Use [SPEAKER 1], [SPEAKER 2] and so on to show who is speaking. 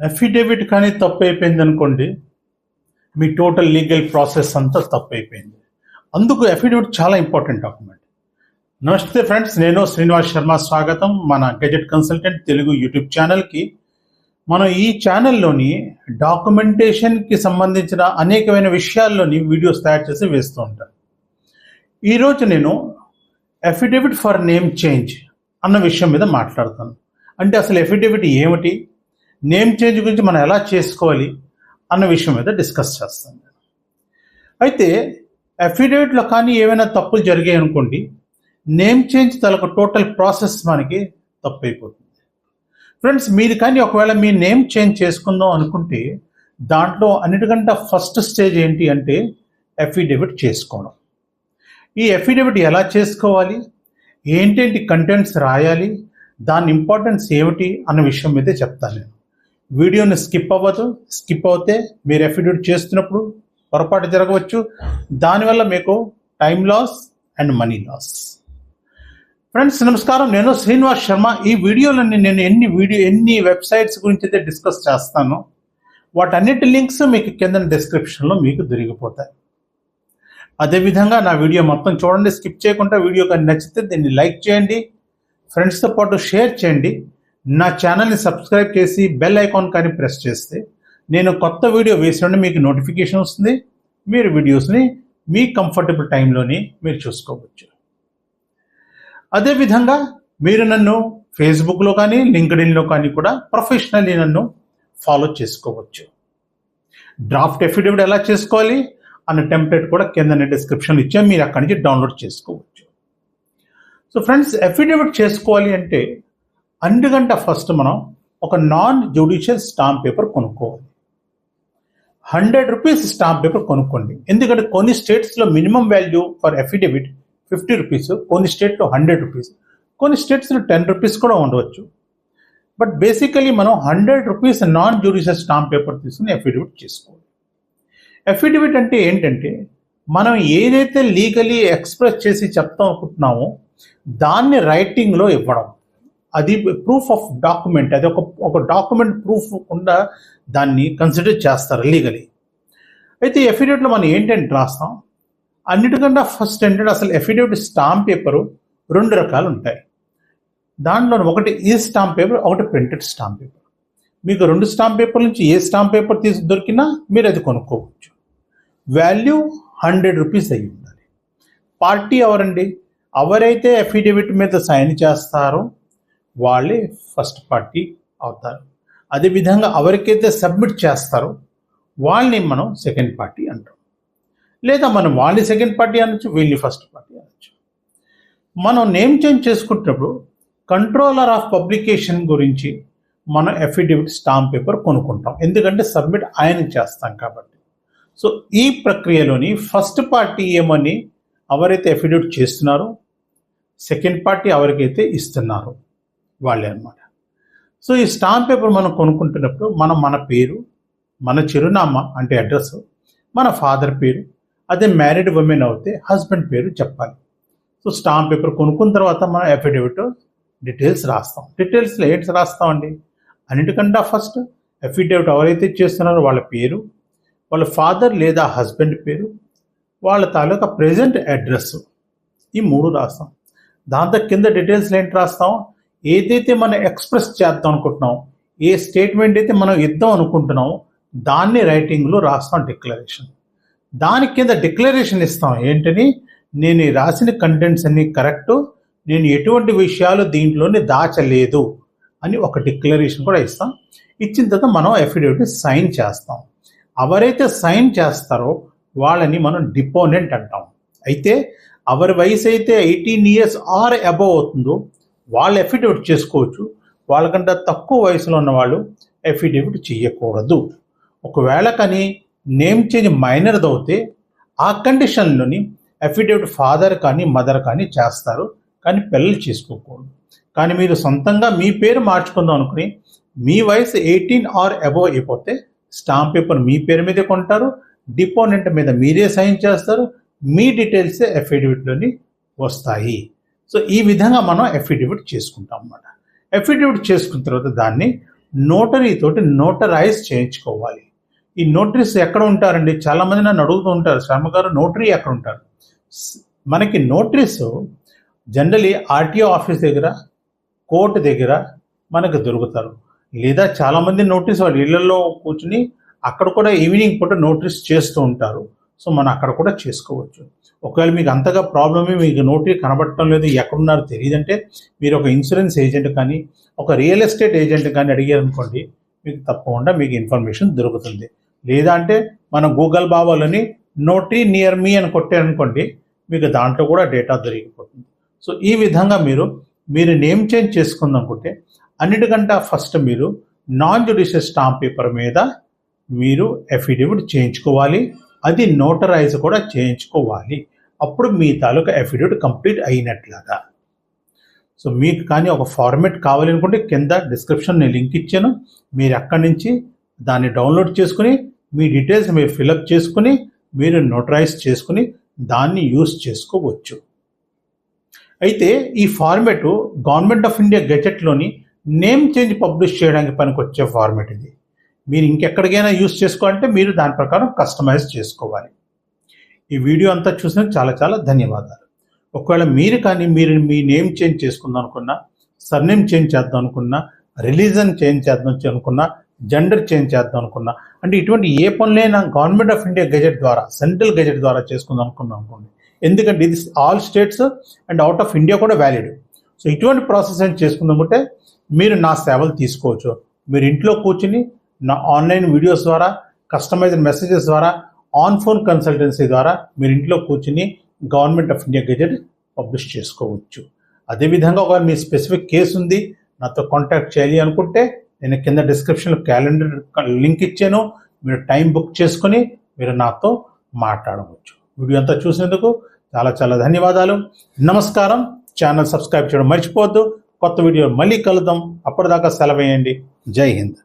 [SPEAKER 1] Affidavit కానీ తప్పు అయిపోయింది అనుకోండి మీ టోటల్ లీగల్ ప్రాసెస్ అంతా తప్పు అయిపోయింది అందుకు అఫిడేవిట్ చాలా ఇంపార్టెంట్ డాక్యుమెంట్ నమస్తే ఫ్రెండ్స్ నేను శ్రీనివాస్ శర్మ స్వాగతం. మన గెజెట్ కన్సల్టెంట్ తెలుగు యూట్యూబ్ ఛానల్కి మనం ఈ ఛానల్లోని డాక్యుమెంటేషన్కి సంబంధించిన అనేకమైన విషయాల్లోని వీడియోస్ తయారు చేసి వేస్తూ ఉంటాను. ఈరోజు నేను అఫిడేవిట్ ఫర్ నేమ్ చేంజ్ అన్న విషయం మీద మాట్లాడతాను. అంటే అసలు అఫిడేవిట్ ఏమిటి? నేమ్ చేంజ్ గురించి మనం ఎలా చేసుకోవాలి అన్న విషయం మీద డిస్కస్ చేస్తాను. నేను అయితే అఫిడవిట్లో కానీ ఏమైనా తప్పులు జరిగాయి అనుకోండి నేమ్ చేంజ్ తలకు టోటల్ ప్రాసెస్ మనకి తప్పు అయిపోతుంది ఫ్రెండ్స్ మీరు కానీ ఒకవేళ మీ నేమ్ చేంజ్ చేసుకుందాం అనుకుంటే దాంట్లో అన్నిటికంటే ఫస్ట్ స్టేజ్ ఏంటి అంటే అఫిడవిట్ చేసుకోవడం. ఈ అఫిడవిట్ ఎలా చేసుకోవాలి? ఏంటేంటి కంటెంట్స్ రాయాలి? దాని ఇంపార్టెన్స్ ఏమిటి? అన్న విషయం మీదే చెప్తాను నేను. వీడియోని స్కిప్ అవ్వదు స్కిప్ అవుతే మీరు ఎఫిడ్యూట్ చేస్తున్నప్పుడు పొరపాటు జరగవచ్చు. దానివల్ల మీకు time loss and money loss. Friends నమస్కారం. నేను శ్రీనివాస్ శర్మ. ఈ వీడియోలన్నీ నేను ఎన్ని వీడియో ఎన్ని వెబ్సైట్స్ గురించి అయితే డిస్కస్ చేస్తానో వాటన్నిటి లింక్స్ మీకు కింద డిస్క్రిప్షన్లో మీకు దొరికిపోతాయి. అదేవిధంగా నా వీడియో మొత్తం చూడండి స్కిప్ చేయకుండా వీడియో కానీ నచ్చితే దీన్ని లైక్ చేయండి ఫ్రెండ్స్తో పాటు షేర్ చేయండి. నా ఛానల్ని సబ్స్క్రైబ్ చేసి బెల్ ఐకాన్ కానీ ప్రెస్ చేస్తే నేను కొత్త వీడియో వేసినప్పుడు మీకు నోటిఫికేషన్ వస్తుంది. మీరు వీడియోస్ని మీ కంఫర్టబుల్ టైంలోని మీరు చూసుకోవచ్చు. అదేవిధంగా మీరు నన్ను ఫేస్బుక్లో కానీ లింక్డ్ఇన్లో కానీ కూడా ప్రొఫెషనల్లీ నన్ను ఫాలో చేసుకోవచ్చు. డ్రాఫ్ట్ ఎఫిడేవిట్ ఎలా చేసుకోవాలి అన్న టెంప్లెట్ కూడా కింద డిస్క్రిప్షన్ ఇచ్చా మీరు అక్కడి నుంచి డౌన్లోడ్ చేసుకోవచ్చు. సో ఫ్రెండ్స్ ఎఫిడేవిట్ చేసుకోవాలి అంటే అందుకంట ఫస్ట్ మనం ఒక నాన్ జ్యుడిషియల్ స్టాంప్ పేపర్ కొనుక్కోవాలి. హండ్రెడ్ రూపీస్ స్టాంప్ పేపర్ కొనుక్కోండి. ఎందుకంటే కొన్ని స్టేట్స్లో minimum value for affidavit fifty rupees కొన్ని స్టేట్లో హండ్రెడ్ రూపీస్ కొన్ని స్టేట్స్లో టెన్ రూపీస్ కూడా ఉండవచ్చు. బట్ బేసికలీ మనం hundred rupees non judicial stamp paper తీసుకుని అఫిడవిట్ చేసుకోవాలి. అఫిడవిట్ అంటే ఏంటంటే మనం ఏదైతే లీగలీ ఎక్స్ప్రెస్ చేసి చెప్తాం అనుకుంటున్నామో దాన్ని రైటింగ్లో ఇవ్వడం. అది ప్రూఫ్ ఆఫ్ డాక్యుమెంట్ అది ఒక ఒక డాక్యుమెంట్ ప్రూఫ్ కుండా దాన్ని కన్సిడర్ చేస్తారు లీగలీ అయితే ఎఫిడేవిట్లో మనం ఏంటంటే రాస్తాం? అన్నిటికన్నా ఫస్ట్ ఏంటంటే అసలు ఎఫిడేవిట్ స్టాంప్ పేపరు రెండు రకాలు ఉంటాయి. దాంట్లో ఒకటి ఈ స్టాంప్ పేపర్ ఒకటి ప్రింటెడ్ స్టాంప్ పేపర్ మీకు రెండు స్టాంప్ పేపర్ నుంచి ఏ స్టాంప్ పేపర్ తీసి దొరికినా మీరు అది కొనుక్కోవచ్చు. వాల్యూ హండ్రెడ్ రూపీస్ అయ్యి ఉండాలి. పార్టీ ఎవరండి? ఎవరైతే అఫిడేవిట్ మీద సైన్ చేస్తారో వాళ్ళే ఫస్ట్ పార్టీ అవుతారు. అదేవిధంగా ఎవరికైతే సబ్మిట్ చేస్తారో వాళ్ళని మనం సెకండ్ పార్టీ అంటాం. లేదా మనం వాళ్ళని సెకండ్ పార్టీ అనొచ్చు వీళ్ళని ఫస్ట్ పార్టీ అనొచ్చు. మనం నేమ్ చేంజ్ చేసుకుంటున్నప్పుడు కంట్రోలర్ ఆఫ్ పబ్లికేషన్ గురించి మనం అఫిడవిట్ స్టాంప్ పేపర్ కొనుక్కుంటాం. ఎందుకంటే సబ్మిట్ ఆయన చేస్తాం కాబట్టి. సో ఈ ప్రక్రియలోని ఫస్ట్ పార్టీ ఏమని ఎవరైతే అఫిడవిట్ చేస్తున్నారో సెకండ్ పార్టీ ఎవరికైతే ఇస్తున్నారో వాళ్ళే అనమాట సో ఈ స్టాంప్ పేపర్ మనం కొనుక్కుంటున్నప్పుడు మనం మన పేరు మన చిరునామా అంటే అడ్రస్ మన ఫాదర్ పేరు అదే మ్యారీడ్ ఉమెన్ అవుతే హస్బెండ్ పేరు చెప్పాలి. సో స్టాంప్ పేపర్ కొనుక్కున్న తర్వాత మనం అఫిడవిట్ డీటెయిల్స్ రాస్తాం. డీటెయిల్స్లో ఏంటి రాస్తామండి? అన్నిటికంటే ఫస్ట్ అఫిడవిట్ ఎవరైతే చేస్తున్నారో వాళ్ళ పేరు వాళ్ళ ఫాదర్ లేదా హస్బెండ్ పేరు వాళ్ళ తాలూకా ప్రజెంట్ అడ్రస్ ఈ మూడు రాస్తాం. దాంతో కింద డీటెయిల్స్ ఏంటి రాస్తాం? ఏదైతే మనం ఎక్స్ప్రెస్ చేద్దాం అనుకుంటున్నాం ఏ స్టేట్మెంట్ అయితే మనం ఇద్దాం అనుకుంటున్నాం దాన్ని రైటింగ్లో రాస్తాం డిక్లరేషన్ దాని కింద డిక్లరేషన్ ఇస్తాం. ఏంటని? నేను రాసిన కంటెంట్స్ అన్ని కరెక్ట్ నేను ఎటువంటి విషయాలు దీంట్లోనే దాచలేదు అని ఒక డిక్లరేషన్ కూడా ఇస్తాం. ఇచ్చిన తర్వాత మనం అఫిడవిట్ సైన్ చేస్తాం. ఎవరైతే సైన్ చేస్తారో వాళ్ళని మనం డిపోనెంట్ అంటాం. అయితే ఎవరి వయసు అయితే ఎయిటీన్ ఇయర్స్ ఆర్ అబవ్ అవుతుందో వాళ్ళు ఎఫిడవిట్ చేసుకోవచ్చు. వాళ్ళకంటే తక్కువ వయసులో ఉన్న వాళ్ళు అఫిడేవిట్ చేయకూడదు. ఒకవేళ కానీ నేమ్ చేంజ్ మైనర్ది అవుతే ఆ కండిషన్లోని అఫిడవిట్ ఫాదర్ కానీ మదర్ కానీ చేస్తారు. కానీ పిల్లలు చేసుకోకూడదు. కానీ మీరు సొంతంగా మీ పేరు మార్చుకుందాం అనుకుని మీ వయసు ఎయిటీన్ ఆర్ అబోవ్ అయిపోతే స్టాంప్ పేపర్ మీ పేరు మీదే కొంటారు. డిపోనెంట్ మీద మీరే సైన్ చేస్తారు. మీ డీటెయిల్సే అఫిడవిట్లోని వస్తాయి. సో ఈ విధంగా మనం అఫిడవిట్ చేసుకుంటాం అన్నమాట. అఫిడవిట్ చేసుకున్న తర్వాత దాన్ని నోటరీ తోటి నోటరైజ్ చేయించుకోవాలి. ఈ నోటరీస్ ఎక్కడ ఉంటారండి? చాలా మంది నన్ను అడుగుతూ ఉంటారు శ్యామ గారు నోటరీ ఎక్కడ ఉంటారు? మనకి నోటరీస్ జనరలీ ఆర్టీఓ ఆఫీస్ దగ్గర కోర్టు దగ్గర మనకు దొరుకుతారు. లేదా చాలామంది నోటీస్ వాళ్ళు ఇళ్ళలో కూర్చుని అక్కడ కూడా ఈవినింగ్ పూట నోటీస్ చేస్తూ ఉంటారు. సో మనం అక్కడ కూడా చేసుకోవచ్చు. ఒకవేళ మీకు అంతగా ప్రాబ్లమే మీకు నోటీ కనబడటం లేదు ఎక్కడున్నారో తెలియదంటే మీరు ఒక ఇన్సూరెన్స్ ఏజెంట్ కానీ ఒక రియల్ ఎస్టేట్ ఏజెంట్ కానీ అడిగారు అనుకోండి మీకు తప్పకుండా మీకు ఇన్ఫర్మేషన్ దొరుకుతుంది. లేదా అంటే మన గూగుల్ బాబాలోని నోటీ నియర్ మీ అని కొట్టారనుకోండి మీకు దాంట్లో కూడా డేటా దొరికిపోతుంది. సో ఈ విధంగా మీరు మీరు నేమ్ చేంజ్ చేసుకుందనుకుంటే అన్నిటికంటే ఫస్ట్ మీరు నాన్ జ్యుడిషియల్ స్టాంప్ పేపర్ మీద మీరు అఫిడవిట్ చేయించుకోవాలి. అది నోటరైజ్ కూడా చేయించుకోవాలి. అప్పుడు మీ తాలూకా అఫిడవిట్ కంప్లీట్ అయినట్లుగా. సో మీకు కానీ ఒక ఫార్మేట్ కావాలి అనుకుంటే కింద డిస్క్రిప్షన్ నేను లింక్ ఇచ్చాను. మీరు అక్కడి నుంచి దాన్ని డౌన్లోడ్ చేసుకుని మీ డీటెయిల్స్ మీరు ఫిలప్ చేసుకుని మీరు నోటరైజ్ చేసుకుని దాన్ని యూస్ చేసుకోవచ్చు. అయితే ఈ ఫార్మేట్ గవర్నమెంట్ ఆఫ్ ఇండియా గెజెట్లోని నేమ్ చేంజ్ పబ్లిష్ చేయడానికి పనికొచ్చే ఫార్మేట్ ఇది. మీరు ఇంకెక్కడికైనా యూస్ చేసుకోవాలంటే మీరు దాని ప్రకారం కస్టమైజ్ చేసుకోవాలి. ఈ వీడియో అంతా చూసినందుకు చాలా చాలా ధన్యవాదాలు. ఒకవేళ మీరు కానీ మీరు మీ నేమ్ చేంజ్ చేసుకుందాం అనుకున్నా సర్నేమ్ చేంజ్ చేద్దాం అనుకున్నా రిలీజన్ చేంజ్ చేద్దాం అనుకున్నా జెండర్ చేంజ్ చేద్దాం అనుకున్నా అంటే ఇటువంటి ఏ పనులైనా గవర్నమెంట్ ఆఫ్ ఇండియా గెజెట్ ద్వారా సెంట్రల్ గెజెట్ ద్వారా చేసుకుందాం అనుకున్నాం అనుకోండి. ఎందుకంటే ఇది all states and out of India కూడా వ్యాలిడ్ సో ఇటువంటి ప్రాసెస్ అని చేసుకుందామంటే మీరు నా సేవలు తీసుకోవచ్చు. మీరు ఇంట్లో కూర్చుని నా ఆన్లైన్ వీడియోస్ ద్వారా కస్టమైజ్డ్ మెసేజెస్ ద్వారా ఆన్ ఫోన్ కన్సల్టెన్సీ ద్వారా మీరు ఇంట్లో కూర్చుని government of India gazette publish చేసుకోవచ్చు. అదేవిధంగా ఒక మీ స్పెసిఫిక్ కేసు ఉంది నాతో కాంటాక్ట్ చేయాలి అనుకుంటే నేను కింద డిస్క్రిప్షన్లో క్యాలెండర్ లింక్ ఇచ్చాను మీరు టైం బుక్ చేసుకొని మీరు నాతో మాట్లాడవచ్చు. వీడియో అంతా చూసినందుకు చాలా చాలా ధన్యవాదాలు. నమస్కారం. ఛానల్ సబ్స్క్రైబ్ చేయడం మర్చిపోవద్దు. కొత్త వీడియో మళ్ళీ కలుద్దాం. అప్పటిదాకా సెలవేయండి జై హింద్.